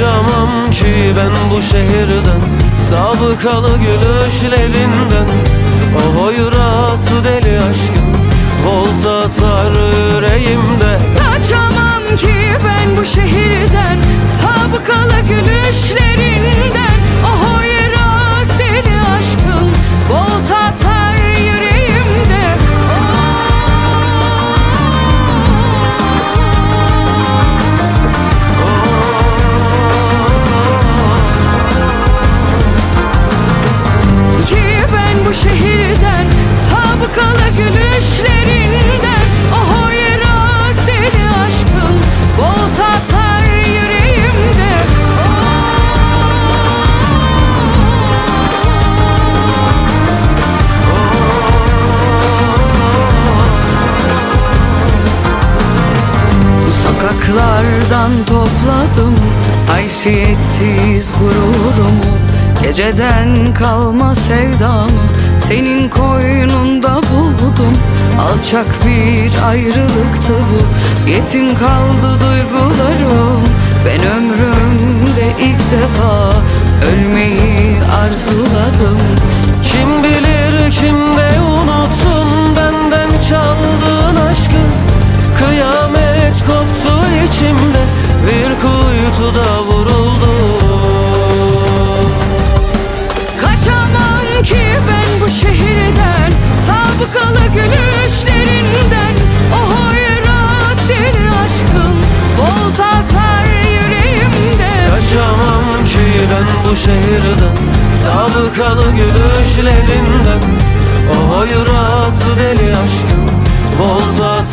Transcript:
Kaçamam ki ben bu şehirden Sabıkalı gülüşlerinden. O hoyratı deli aşkın Volta atar yüreğimde haysiyetsiz gururumu Geceden kalma sevdamı senin koynunda buldum. Alçak bir ayrılıktı bu yetim kaldı duygularım. Ben ömrümde ilk defa bu şehirden Sabıkalı gülüşlerinden. O hoyratı deli aşkın Volta